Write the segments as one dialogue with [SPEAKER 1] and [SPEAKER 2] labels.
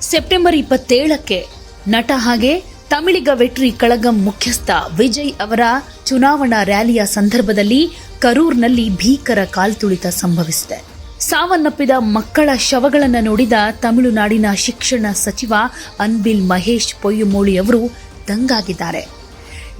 [SPEAKER 1] September ಇಪ್ಪತ್ತೇಳಕ್ಕೆ ನಟ ಹಾಗೆ ತಮಿಳಿಗ ವೆಟ್ರಿ ಕಳಗಂ ಮುಖ್ಯಸ್ಥ ವಿಜಯ್ ಅವರ ಚುನಾವಣಾ ರ್ಯಾಲಿಯ ಸಂದರ್ಭದಲ್ಲಿ ಕರೂರ್ನಲ್ಲಿ ಭೀಕರ ಕಾಲ್ತುಳಿತ ಸಂಭವಿಸಿದೆ. ಸಾವನ್ನಪ್ಪಿದ ಮಕ್ಕಳ ಶವಗಳನ್ನು ನೋಡಿದ ತಮಿಳುನಾಡಿನ ಶಿಕ್ಷಣ ಸಚಿವ ಅನ್ಬಿಲ್ ಮಹೇಶ್ ಪೊಯ್ಯುಮೋಳಿ ಅವರು ದಂಗಾಗಿದ್ದಾರೆ.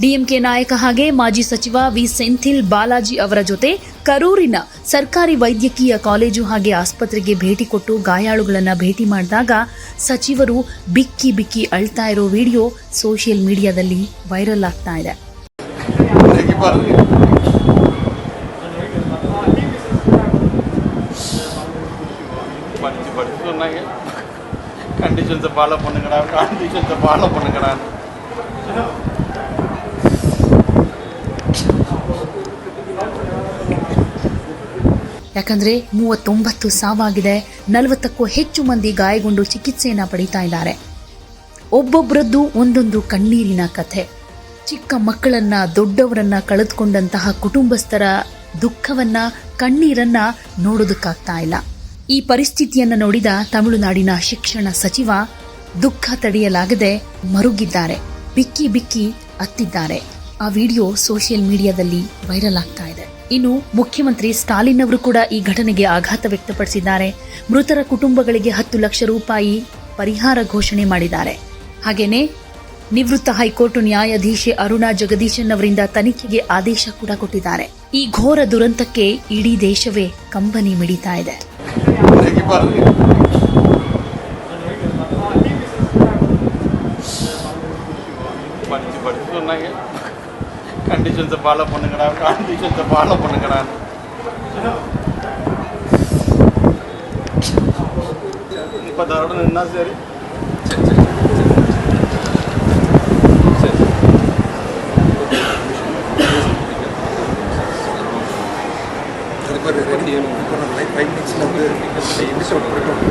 [SPEAKER 1] ಡಿಎಂಕೆ ನಾಯಕ ಹಾಗೆ ಮಾಜಿ ಸಚಿವ ವಿ ಸೆಂಥಿಲ್ ಬಾಲಾಜಿ ಅವರ ಜೊತೆ ಕರೂರಿನ ಸರ್ಕಾರಿ ವೈದ್ಯಕೀಯ ಕಾಲೇಜು ಹಾಗೆ ಆಸ್ಪತ್ರೆಗೆ ಭೇಟಿ ಕೊಟ್ಟು ಗಾಯಾಳುಗಳನ್ನ ಭೇಟಿ ಮಾಡಿದಾಗ ಸಚಿವರು ಬಿಕ್ಕಿ ಬಿಕ್ಕಿ ಅಳ್ತಾ ಇರೋ ವಿಡಿಯೋ ಸೋಷಿಯಲ್ ಮೀಡಿಯಾದಲ್ಲಿ ವೈರಲ್ ಆಗ್ತಾ ಇದೆ
[SPEAKER 2] ಮನೆಗೆ ಬರ್ರಿ படித்து படித்து சொன்னாங்க கண்டிஷன்ஸை ஃபாலோ பண்ணுங்கடா
[SPEAKER 1] ಯಾಕಂದ್ರೆ ಮೂವತ್ತೊಂಬತ್ತು ಸಾವಾಗಿದೆ, ನಲವತ್ತಕ್ಕೂ ಹೆಚ್ಚು ಮಂದಿ ಗಾಯಗೊಂಡು ಚಿಕಿತ್ಸೆಯನ್ನು ಪಡಿತಾ ಇದ್ದಾರೆ. ಒಬ್ಬೊಬ್ಬರದ್ದು ಒಂದೊಂದು ಕಣ್ಣೀರಿನ ಕಥೆ. ಚಿಕ್ಕ ಮಕ್ಕಳನ್ನ, ದೊಡ್ಡವರನ್ನ ಕಳೆದುಕೊಂಡಂತಹ ಕುಟುಂಬಸ್ಥರ ದುಃಖವನ್ನ, ಕಣ್ಣೀರನ್ನ ನೋಡೋದಕ್ಕಾಗ್ತಾ ಇಲ್ಲ. ಈ ಪರಿಸ್ಥಿತಿಯನ್ನ ನೋಡಿದ ತಮಿಳುನಾಡಿನ ಶಿಕ್ಷಣ ಸಚಿವ, ದುಃಖ ತಡೆಯಲಾಗದೆ ಮರುಗಿದ್ದಾರೆ, ಬಿಕ್ಕಿ ಬಿಕ್ಕಿ ಅತ್ತಿದ್ದಾರೆ. ಆ ವಿಡಿಯೋ ಸೋಷಿಯಲ್ ಮೀಡಿಯಾದಲ್ಲಿ ವೈರಲ್ ಆಗ್ತಾ ಇದೆ. ಇನ್ನು ಮುಖ್ಯಮಂತ್ರಿ ಸ್ಟಾಲಿನ್ ಅವರು ಕೂಡ ಈ ಘಟನೆಗೆ ಆಘಾತ ವ್ಯಕ್ತಪಡಿಸಿದ್ದಾರೆ. ಮೃತರ ಕುಟುಂಬಗಳಿಗೆ ಹತ್ತು ಲಕ್ಷ ರೂಪಾಯಿ ಪರಿಹಾರ ಘೋಷಣೆ ಮಾಡಿದ್ದಾರೆ. ಹಾಗೇನೆ ನಿವೃತ್ತ ಹೈಕೋರ್ಟ್ ನ್ಯಾಯಾಧೀಶೆ ಅರುಣಾ ಜಗದೀಶನ್ ಅವರಿಂದ ತನಿಖೆಗೆ ಆದೇಶ ಕೂಡ ಕೊಟ್ಟಿದ್ದಾರೆ. ಈ ಘೋರ ದುರಂತಕ್ಕೆ ಇಡೀ ದೇಶವೇ ಕಂಬನಿ ಮಿಡಿತಾ ಇದೆ.
[SPEAKER 2] கண்டிஷன்ஸை ஃபாலோ பண்ணுங்கடா கண்டிஷன்ஸை ஃபாலோ பண்ணுங்கடான்னு முப்பத்தாறு நின்னா சரி.
[SPEAKER 3] அதுக்கு ஒரு ரெண்டு ஃபைவ் மினிட்ஸில் வந்து எபிசோட் போய்ட்டோம்